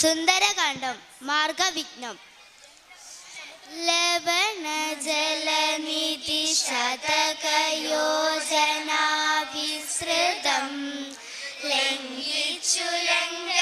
സുന്ദരകാന്ഡം മാർഗവിഘ്നം. ലവണജലനിധിശതകയോജനാവിസൃതം ലംഘിച്ചു ലംഘ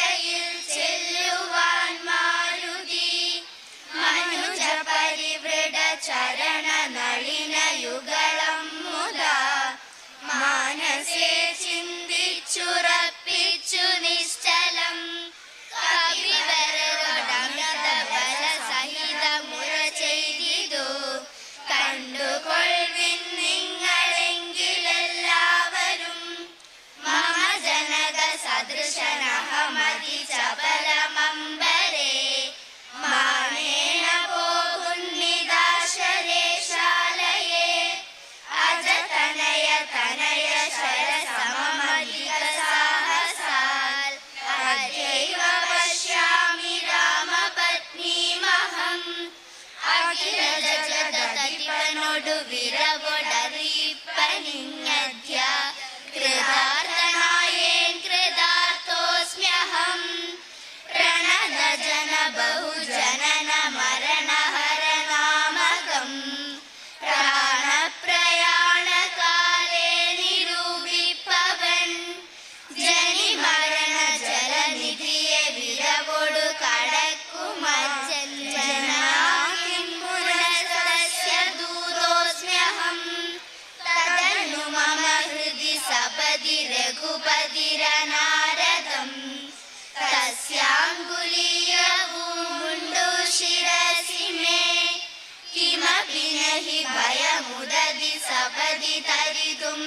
हरिगम्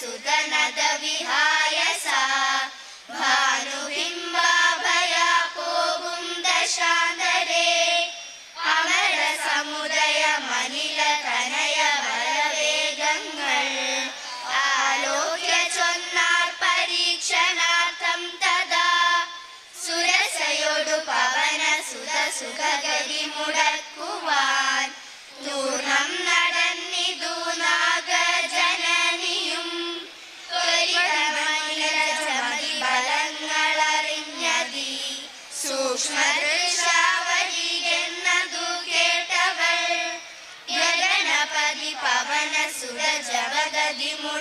ಸುಧನದ ವಿಹಾರ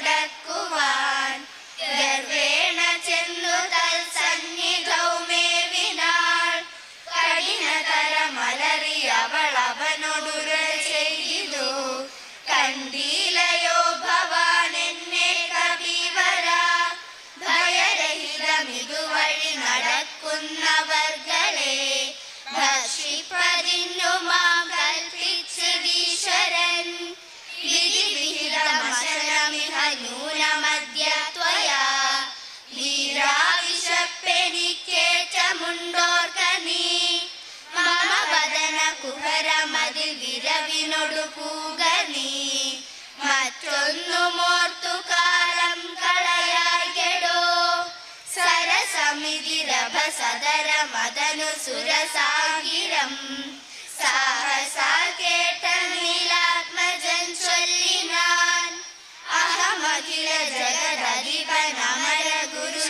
that. സഭസദര മദനു സുരസാഗിരം. സാഹസാ കേട്ട ഗുരു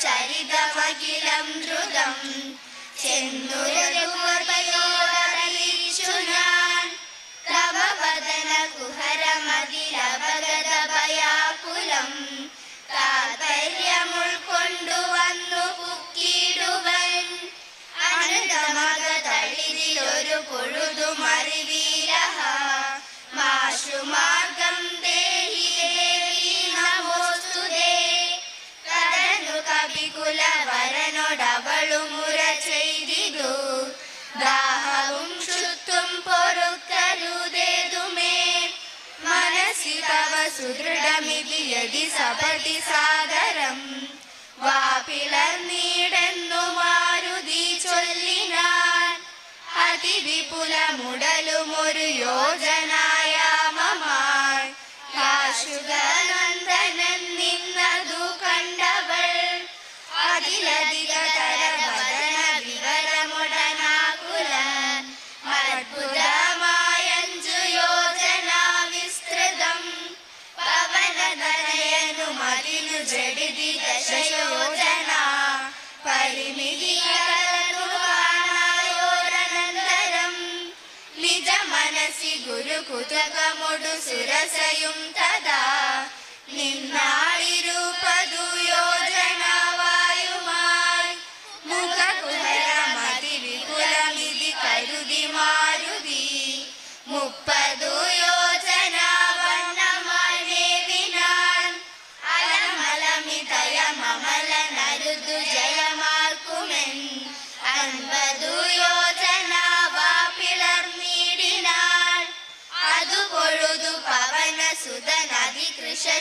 ചരിതമഖിലം ദ്രുതം ചെന്നുരയോടറിയിച്ചു ഞാൻ തവ വദന കുഹരമതിലപഗത ഭയാകുലം താത്പര്യമുൾക്കൊണ്ടു വന്നു പുക്കിടുവൻ അനന്തമക തളിരിലൊരു പൊഴുതുമറിവീ മനസ്സി തവ സുദൃഢമിതി യതി സപതി സാദരം വാപിളർന്നീടെന്നു മാരുതി ചൊല്ലിനാൻ അതിവിപുലമുടലുമൊരു യോജനായാമമായി കാശുകനന്ദനൻ నిజ మనసి గురు కుతకముడు సురసయుం తదా నిన్నాడి రూపదు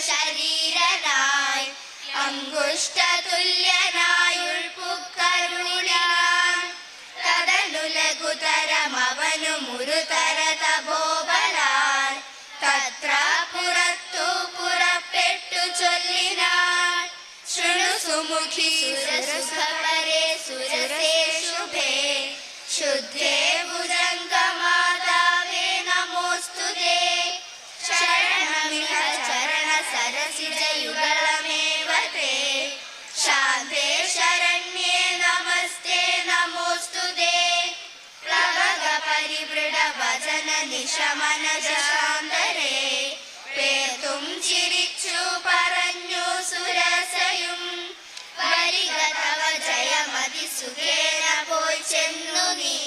ശരീരനായി അങ്കുഷ്ട തുല്യനായുൾപ്പുക്കരുളിയാൻ തദനു ലഘുതരമവനു മുരുതര തപോബലാൻ തത്ര പുറത്തു പുറപ്പെട്ടു ചൊല്ലിനാൻ. ശൃണു സുമുഖി സുരസുഖപരേ സുരസേ ശുഭേ ശുദ്ധേ തേ ശാന്തേ ശരണ്യേ നമസ്തേ നമോസ്തുതേ പ്ലവക പരിവൃഢ വചന നിശമന ശാന്തരേ പേർത്തും ചിരിച്ചു പറഞ്ഞു സുരസയും. വരികതവ ജയമതി സുഖേന പോയി ചെന്നു നീ.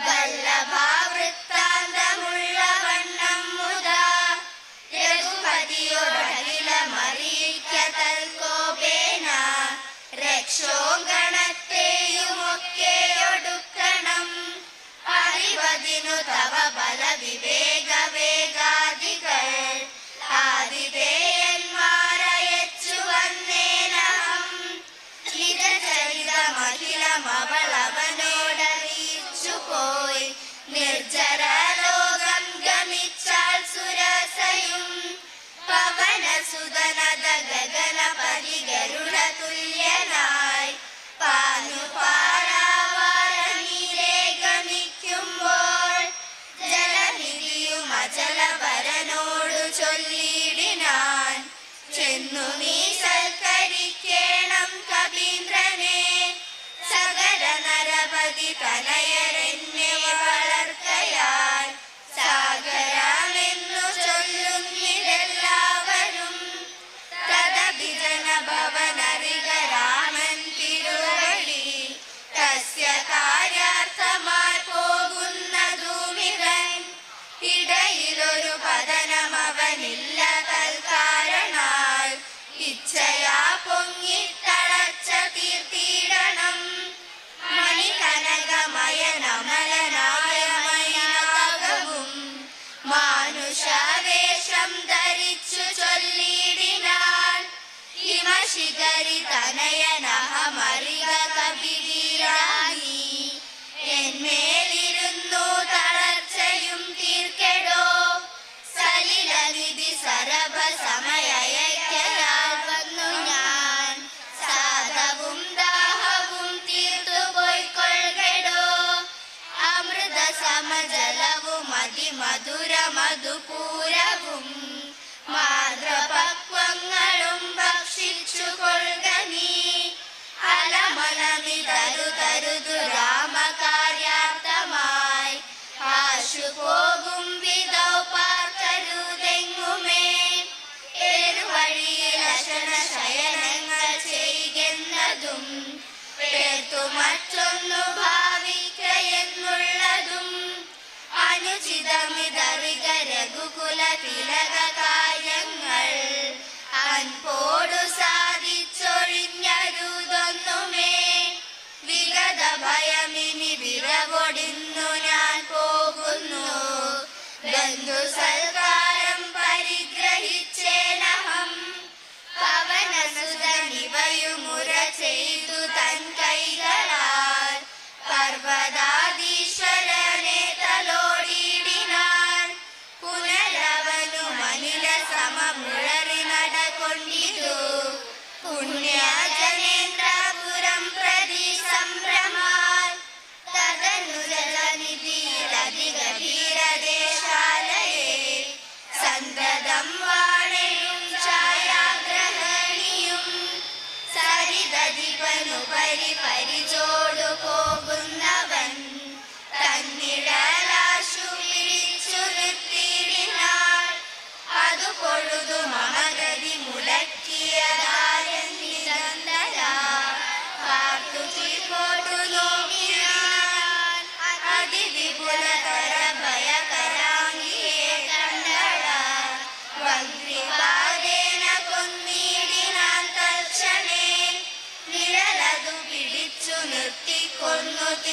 വല്ലഭാവൃത്താന്തമുള്ള പോയി നിർജര ലോകം ഗമിച്ചാൽ സുരസയും. പവനസുതനത ഗഗന ഗരുഡ തുല്യനായി അചലവരനോടു ചൊല്ലിടിനാൻ. ചെന്നു നീ സൽക്കരിക്കേണം കവീന്ദ്രനെ സകല ಿ ತನಯರನ್ಯವ മാനുഷവേഷം ധരിച്ചു ചൊല്ലിടിനാൻ ഹിമശിഖരി തനയനഹമറിക കവിവീരാണി എന്മേലിരുന്നു തളർച്ചയും തീർക്കെടോ. സലിലനിധി സരഭ സമയക്കയാൽ വന്നു ഞാൻ. സാധവും സമജലവും അതിമധുര മധുപൂരവും മാതൃപക്വങ്ങളും ഭക്ഷിച്ചു കൊള്ളുക നീ അലമലമിതരു തരുതു രാമകാര്യാർത്ഥമായി. ആശു പോകും വിധൗ പാർക്കരുതെങ്ങുമേ. ഏറുവഴിയിൽ അശന ശയനങ്ങൾ ചെയ്യുന്നതും പേർത്തു മറ്റൊന്നു ഭാവിക്ക അനുചിതമിതറിക രഘുകുല തിലക കാര്യങ്ങൾ അൻപോടു സാധിച്ചൊഴിഞ്ഞരുതൊന്നുമേ വിഗത ഭയമിനി വിരകൊടിന്നു ഞാൻ പോകുന്നു. ബന്ധു സൽക്കാരം പരിഗ്രഹിച്ചേനഹം. പവനസുതനിവയുമുര ചെയ്തു പുണ്യ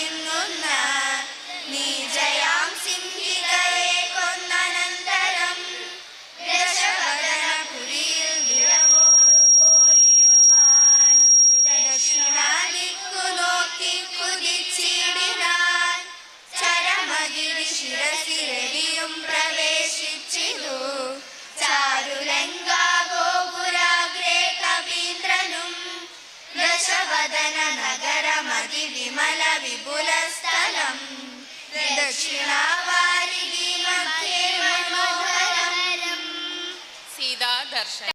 no nada. É? ദക്ഷിണാവാരികി മധ്യേ മനോഹരം സീതാദർശനം.